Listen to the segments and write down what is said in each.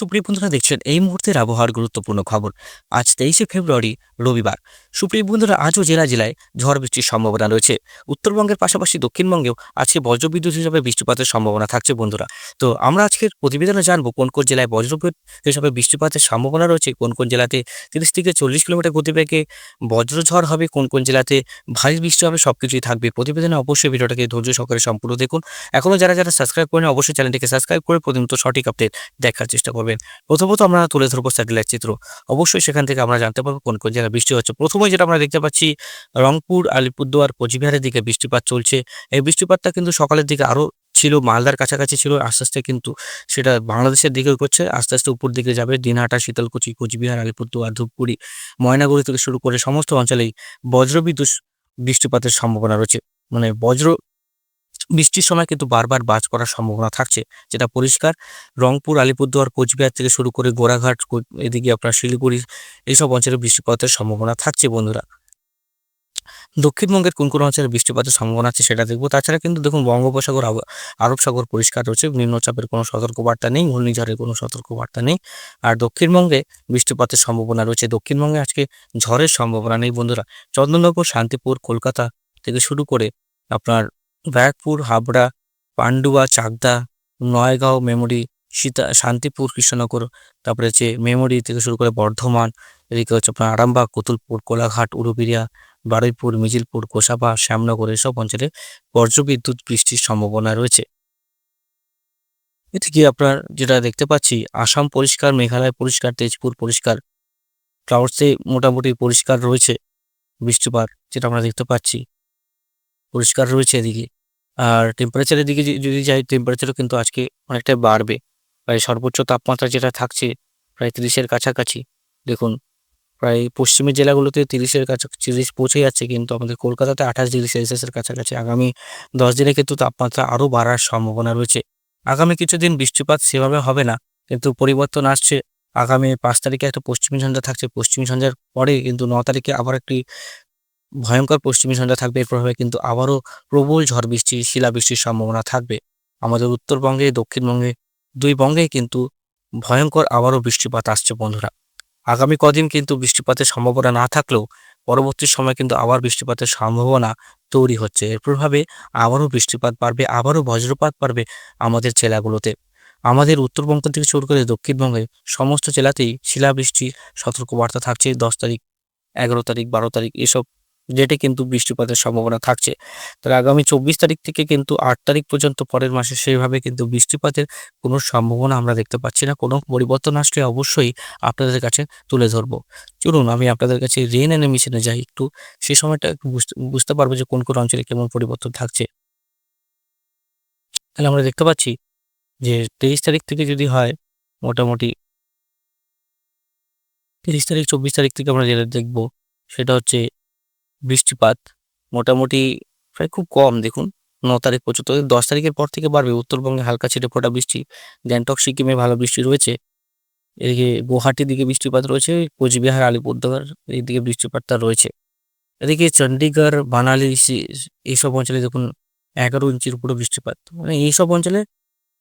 সুপ্রিয় বন্ধুরা, দেখছেন এই মুহূর্তের আবহাওয়ার গুরুত্বপূর্ণ খবর। আজ তেইশে ফেব্রুয়ারি, রবিবার। সুপ্রিয় বন্ধুরা, আজও জেলা জেলায় ঝড় বৃষ্টির সম্ভাবনা রয়েছে। উত্তরবঙ্গের পাশাপাশি দক্ষিণবঙ্গেও আজকে বজ্রবিদ্যুৎ হিসাবে বৃষ্টিপাতের সম্ভাবনা থাকছে বন্ধুরা। তো আমরা আজকের প্রতিবেদনে জানব, কোন কোন জেলায় বজ্রবিদ্যুৎ হিসাবে বৃষ্টিপাতের সম্ভাবনা রয়েছে, কোন কোন জেলাতে তিরিশ থেকে চল্লিশ কিলোমিটার গতিবেগে বজ্রঝড় হবে, কোন কোন জেলাতে ভারী বৃষ্টি হবে সব কিছুই থাকবে প্রতিবেদনে। অবশ্যই ভিডিওটাকে ধৈর্য সহকারে সম্পূর্ণ দেখুন। এখনও যারা যারা সাবস্ক্রাইব করেন অবশ্যই চ্যানেলটিকে সাবস্ক্রাইব করে প্রতিনিয়ত সঠিক আপডেট দেখার চেষ্টা করবেন। প্রথমত আমরা তুলে ধরবো স্যাটেলাইট চিত্র। অবশ্যই সেখান থেকে আমরা জানতে পারব কোন কোন জায়গায় বৃষ্টি হচ্ছে। প্রথমে যেটা আমরা দেখতে পাচ্ছি, রংপুর, আলিপুরদুয়ার, কোচবিহারের দিকে বৃষ্টিপাত চলছে। এই বৃষ্টিপাতটা কিন্তু সকালের দিকে আরও ছিল, মালদার কাছাকাছি ছিল, আস্তে আস্তে কিন্তু সেটা বাংলাদেশের দিকে করছে। আস্তে আস্তে উপর দিকে যাবে দিনহাটা, শীতলকুচি, কোচবিহার, আলিপুরদুয়ার, ধূপগুড়ি, ময়নাগুড়ি থেকে শুরু করে সমস্ত অঞ্চলেই বজ্রবিদ্যুৎ বৃষ্টিপাতের সম্ভাবনা রয়েছে। মানে বজ্র বৃষ্টির সময় কিন্তু বারবার বাজ করার সম্ভাবনা থাকছে, যেটা পরিষ্কার। রংপুর, আলিপুরদুয়ার, কোচবিহার থেকে শুরু করে গোড়াঘাট এদিকে আপনার শিলিগুড়ি, এইসব অঞ্চলে বৃষ্টিপাতের সম্ভাবনা থাকছে বন্ধুরা। দক্ষিণবঙ্গের কোন কোন অঞ্চলে বৃষ্টিপাতের সম্ভাবনা আছে সেটা দেখব। তাছাড়া কিন্তু দেখুন, বঙ্গোপসাগর আরব সাগর পরিষ্কার রয়েছে, নিম্নচাপের কোনো সতর্কবার্তা নেই, ঘূর্ণিঝড়ের কোনো সতর্কবার্তা নেই। আর দক্ষিণবঙ্গে বৃষ্টিপাতের সম্ভাবনা রয়েছে। দক্ষিণবঙ্গে আজকে ঝড়ের সম্ভাবনা নেই বন্ধুরা। চন্দননগর, শান্তিপুর, কলকাতা থেকে শুরু করে আপনার ব্যারাকপুর, হাবড়া, পান্ডুয়া, চাকদা, নয়গাঁও, মেমোরি, সীতা, শান্তিপুর, কৃষ্ণনগর, তারপরে হচ্ছে মেমোরি থেকে শুরু করে বর্ধমান, এদিকে হচ্ছে আপনার আরামবাগ কুতুলপুর কোলাঘাট উরুবিরিয়া বারুইপুর, মিজিলপুর কোষাবা শ্যামনগর এসব অঞ্চলে বজ্রবিদ্যুৎ বৃষ্টির সম্ভাবনা রয়েছে। এদিকে আপনার যেটা দেখতে পাচ্ছি, আসাম পরিষ্কার, মেঘালয় পরিষ্কার, তেজপুর পরিষ্কার ক্লাউডসে মোটামুটি পরিষ্কার রয়েছে বৃষ্টিপাত, যেটা আমরা দেখতে পাচ্ছি। পরিষ্কার রয়েছে এদিকে। আর টেম্পারেচারের দিকে যদি- যাই টেম্পারেচারও কিন্তু আজকে অনেকটাই বাড়বে। প্রায় সর্বোচ্চ তাপমাত্রা যেটা থাকছে, প্রায় তিরিশের কাছাকাছি। দেখুন, প্রায় পশ্চিমের জেলাগুলোতে তিরিশের কাছাকাছি, তিরিশ পৌঁছে যাচ্ছে কিন্তু আমাদের কলকাতাতে আঠাশ ডিগ্রি সেলসিয়াসের কাছাকাছি। আগামী দশ দিনে কিন্তু তাপমাত্রা আরও বাড়ার সম্ভাবনা রয়েছে। আগামী কিছুদিন বৃষ্টিপাত সেভাবে হবে না, কিন্তু পরিবর্তন আসছে। আগামী পাঁচ তারিখে একটা পশ্চিমী ঝঞ্ঝা থাকছে। পশ্চিমী ঝঞ্ঝার পরে কিন্তু ন তারিখে আবার একটি ভয়ঙ্কর পশ্চিমী ঝঞ্ঝা থাকবে, এর প্রভাবে কিন্তু আবারও প্রবল ঝড় বৃষ্টি, শিলাবৃষ্টির সম্ভাবনা থাকবে। আমাদের উত্তরবঙ্গে, দক্ষিণবঙ্গে দুই বঙ্গেই কিন্তু ভয়ঙ্কর আবারও বৃষ্টিপাত আসছে, বন্ধুরা। আগামী কদিন কিন্তু বৃষ্টিপাতের সম্ভাবনা না থাকলেও পরবর্তী সময় কিন্তু আবার বৃষ্টিপাতের সম্ভাবনা তৈরি হচ্ছে। এর প্রভাবে আবারও বৃষ্টিপাত বাড়বে, আবারও বজ্রপাত বাড়বে আমাদের জেলাগুলোতে। আমাদের উত্তরবঙ্গ থেকে শুরু করে দক্ষিণবঙ্গে সমস্ত জেলাতেই শিলাবৃষ্টির সতর্কবার্তা থাকছে। দশ তারিখ, এগারো তারিখ, বারো তারিখ, এসব ডেটে কিন্তু বৃষ্টিপাতের সম্ভাবনা থাকছে। তবে আগামী চব্বিশ তারিখ থেকে কিন্তু আট তারিখ পর্যন্ত পরের মাসে সেইভাবে কিন্তু বৃষ্টিপাতের কোনো সম্ভাবনা আমরা দেখতে পাচ্ছি না। কোনো পরিবর্তন আসলে অবশ্যই আপনাদের কাছে তুলে ধরবো। চলুন, আমি আপনাদের কাছে রেন অ্যানিমেশনে যাই একটু। সে সময়টা একটু বুঝতে বুঝতে পারব যে কোন কোন অঞ্চলে কেমন পরিবর্তন থাকছে। তাহলে আমরা দেখতে পাচ্ছি যে তেইশ তারিখ থেকে যদি হয়, মোটামুটি তিরিশ তারিখ, চব্বিশ তারিখ থেকে আমরা যেটা দেখব, সেটা হচ্ছে বৃষ্টিপাত মোটামুটি প্রায় খুব কম, দেখুন। ন তারিখ পর্যন্ত দশ তারিখের পর থেকে বাড়বে। উত্তরবঙ্গে হালকা ছিটে ফোটা বৃষ্টি, গ্যাংটক, সিকিমে ভালো বৃষ্টি রয়েছে। এদিকে গুয়াহাটির দিকে বৃষ্টিপাত রয়েছে, কোচবিহার, আলিপুরদুয়ার এইদিকে বৃষ্টিপাতটা রয়েছে। এদিকে চণ্ডীগড় বানালি এইসব অঞ্চলে দেখুন, এগারো ইঞ্চির উপরে বৃষ্টিপাত। মানে এইসব অঞ্চলে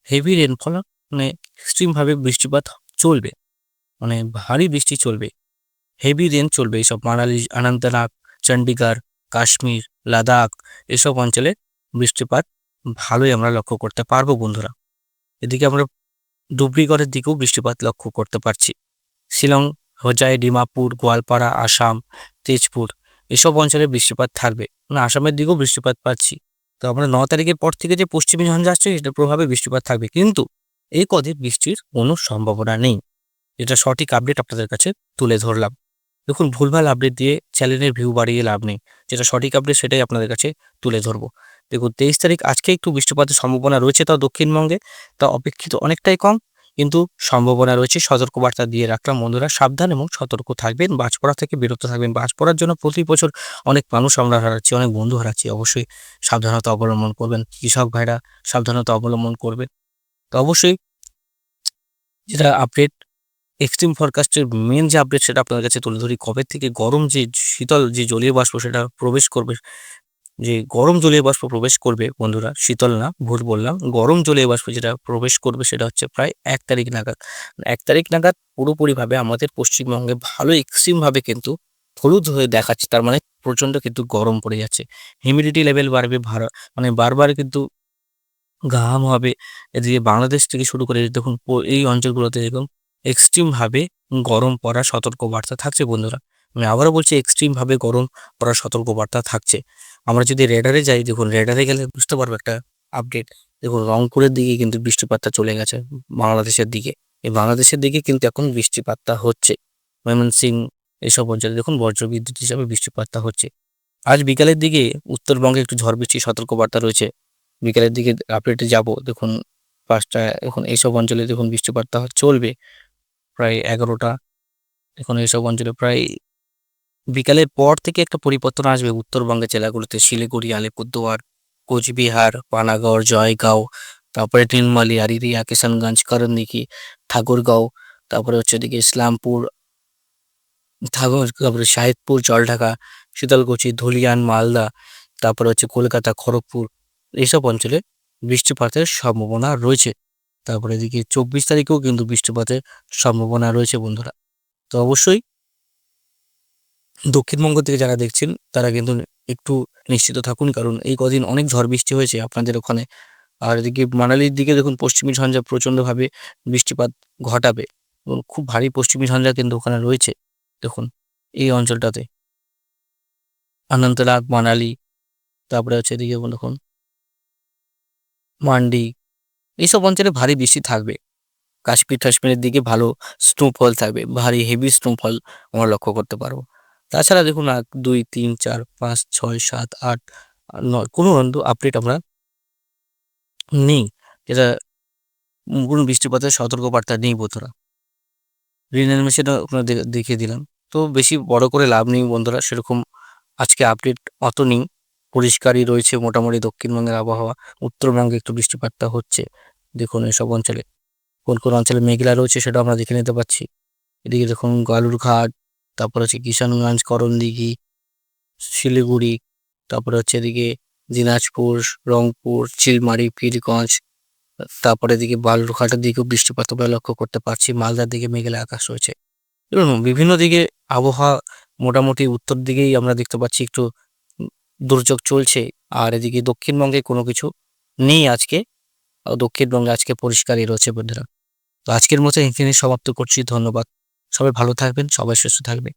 হেভি রেনফল মানে এক্সট্রিম ভাবে বৃষ্টিপাত চলবে। মানে ভারী বৃষ্টি চলবে। হেভি রেন চলবে এইসব মানালি অনন্তনাগ চণ্ডীগড় কাশ্মীর, লাদাখ এসব অঞ্চলে বৃষ্টিপাত ভালোই আমরা লক্ষ্য করতে পারব বন্ধুরা। এদিকে আমরা ধুবড়িগড়ের দিকেও বৃষ্টিপাত লক্ষ্য করতে পারছি। শিলং, হোজাই, ডিমাপুর, গোয়ালপাড়া, আসাম, তেজপুর এসব অঞ্চলে বৃষ্টিপাত থাকবে। মানে আসামের দিকেও বৃষ্টিপাত পাচ্ছি। তো আমরা ন তারিখের পর থেকে যে পশ্চিমী ঝঞ্ঝা আসছে, সেটার প্রভাবে বৃষ্টিপাত থাকবে। কিন্তু এই কদিন বৃষ্টির কোনো সম্ভাবনা নেই। এটা সঠিক আপডেট আপনাদের কাছে তুলে ধরলাম। দেখুন, ভুলভাল আপডেট দিয়ে চ্যানেলের ভিউ বাড়িয়ে লাভ নেই। যেটা সঠিক আপডেট সেটাই আপনাদের কাছে তুলে ধরবো। দেখুন, তেইশ তারিখ আজকে একটু বৃষ্টিপাতের সম্ভাবনা রয়েছে তাও দক্ষিণবঙ্গে। তা অপেক্ষিত অনেকটাই কম, কিন্তু সম্ভাবনা রয়েছে সতর্কবার্তা দিয়ে রাখলাম বন্ধুরা। সাবধান এবং সতর্ক থাকবেন বাজ পড়া থেকে বিরত থাকবেন। বাজ পড়ার জন্য প্রতি বছর অনেক মানুষ আমরা হারাচ্ছি, অনেক বন্ধু হারাচ্ছি। অবশ্যই সাবধানতা অবলম্বন করবেন। কৃষক ভাইরা সাবধানতা অবলম্বন করবেন। তো অবশ্যই যেটা আপডেট এক্সট্রিম ফরকাস্টের মেন যে আপডেট সেটা আপনাদের কাছে তুলে ধরি। কবে থেকে গরম যে শীতল যে জলীয় বাষ্প সেটা প্রবেশ করবে, যে গরম জলীয় বাষ্প প্রবেশ করবে বন্ধুরা, শীতল না, ভুল বললাম। গরম জলীয় বাষ্প যেটা প্রবেশ করবে সেটা হচ্ছে প্রায় এক তারিখ নাগাদ। এক তারিখ নাগাদ পুরোপুরিভাবে আমাদের পশ্চিমবঙ্গে ভালো এক্সট্রিমভাবে কিন্তু হলুদ হয়ে দেখাচ্ছে, তার মানে প্রচণ্ড কিন্তু গরম পড়ে যাচ্ছে। হিউমিডিটি লেভেল বাড়বে মানে বারবার কিন্তু ঘাম হবে। এদিকে বাংলাদেশ থেকে শুরু করে, দেখুন, এই অঞ্চলগুলোতে দেখুন এক্সট্রিম ভাবে গরম পড়ার সতর্ক বার্তা থাকছে বন্ধুরা। আমি আবারও বলছি এক্সট্রিমভাবে গরম পড়ার সতর্ক বার্তা থাকছে। আমরা যদি রেডারে যাই, দেখুন রেডারে গেলে বুঝতে পারব একটা আপডেট দেখুন রংপুরের দিকে কিন্তু বৃষ্টিপাতটা চলে গেছে, বাংলাদেশের দিকে। এই বাংলাদেশের দিকে কিন্তু এখন বৃষ্টিপাতটা হচ্ছে। ময়মনসিং এসব অঞ্চলে দেখুন বজ্রবিদ্যুৎ হিসাবে বৃষ্টিপাতটা হচ্ছে। আজ বিকালের দিকে উত্তরবঙ্গে একটু ঝড় বৃষ্টির সতর্কবার্তা রয়েছে। বিকালের দিকে আপডেটে যাব, দেখুন পাঁচটা এখন এইসব অঞ্চলে দেখুন বৃষ্টিপাতটা চলবে। প্রায় এগারোটা। এখন এইসব অঞ্চলে প্রায় বিকালের পর থেকে একটা পরিবর্তন আসবে উত্তরবঙ্গের জেলাগুলোতে। শিলিগুড়ি, আলিপুরদুয়ার, কোচবিহার, পানাগড়, জয়গাঁও, তারপরে নীলমালি আরিরিয়া, কিষানগঞ্জ করণদিঘি ঠাকুরগাঁও, তারপরে হচ্ছে এদিকে ইসলামপুর, ঠাকুর, তারপরে শাহিদপুর জলঢাকা, শীতলকুচি, ধুলিয়ান, মালদা, তারপরে হচ্ছে কলকাতা, খড়গপুর, এইসব অঞ্চলে বৃষ্টিপাতের সম্ভাবনা রয়েছে। তারপরে এদিকে চব্বিশ তারিখেও কিন্তু বৃষ্টিপাতের সম্ভাবনা রয়েছে বন্ধুরা। তো অবশ্যই দক্ষিণবঙ্গ থেকে যারা দেখছেন, তারা কিন্তু একটু নিশ্চিত থাকুন, কারণ এই কদিন অনেক ঝড় বৃষ্টি হয়েছে আপনাদের ওখানে। আর এদিকে মানালির দিকে দেখুন, পশ্চিমী ঝঞ্ঝা প্রচণ্ডভাবে বৃষ্টিপাত ঘটাবে এবং খুব ভারী পশ্চিমী ঝঞ্ঝা কিন্তু ওখানে রয়েছে। দেখুন, এই অঞ্চলটাতে। অনন্তনাগ মানালি, তারপরে হচ্ছে এদিকে দেখুন, মান্ডি এইসব অঞ্চলে ভারী বৃষ্টি থাকবে। কাশ্মীর টাশ্মীরের দিকে ভালো স্নোফল থাকবে, ভারী হেভি স্নোফল আমরা লক্ষ্য করতে পারব। তাছাড়া দেখুন এক দুই, তিন, চার, পাঁচ, ছয়, সাত, আট, নয়, কোনো আপডেট আমরা নেই। যেটা কোনো বৃষ্টিপাতের সতর্কবার্তা নেই বন্ধুরা। গ্রিন অ্যানিমেশনটা আপনার দেখিয়ে দিলাম। তো বেশি বড় করে লাভ নেই বন্ধুরা, সেরকম আজকে আপডেট অত নেই। পরিষ্কারই রয়েছে মোটামুটি দক্ষিণবঙ্গের আবহাওয়া, উত্তরবঙ্গে একটু বৃষ্টিপাতটা হচ্ছে। দেখুন এসব অঞ্চলে কোন কোন অঞ্চলে মেঘলা রয়েছে সেটা আমরা দেখে নিতে পারছি। এদিকে দেখুন গালুরঘাট তারপর হচ্ছে কিষানগঞ্জ, করণদিঘি, শিলিগুড়ি, তারপরে হচ্ছে এদিকে দিনাজপুর, রংপুর চিলমারি পীরগঞ্জ তারপরে এদিকে বালুরঘাটের দিকেও বৃষ্টিপাত আমরা লক্ষ্য করতে পারছি। মালদার দিকে মেঘলা আকাশ রয়েছে। এবং বিভিন্ন দিকে আবহাওয়া মোটামুটি উত্তর দিকেই আমরা দেখতে পাচ্ছি একটু দুর্যোগ চলছে। আর এদিকে দক্ষিণবঙ্গে কোনো কিছু নেই আজকে। দক্ষিণবঙ্গে আজকে পরিষ্কারই রয়েছে বন্ধুরা। তো আজকের মতো এখানে সমাপ্ত করছি। ধন্যবাদ। সবাই ভালো থাকবেন, সবাই সুস্থ থাকবে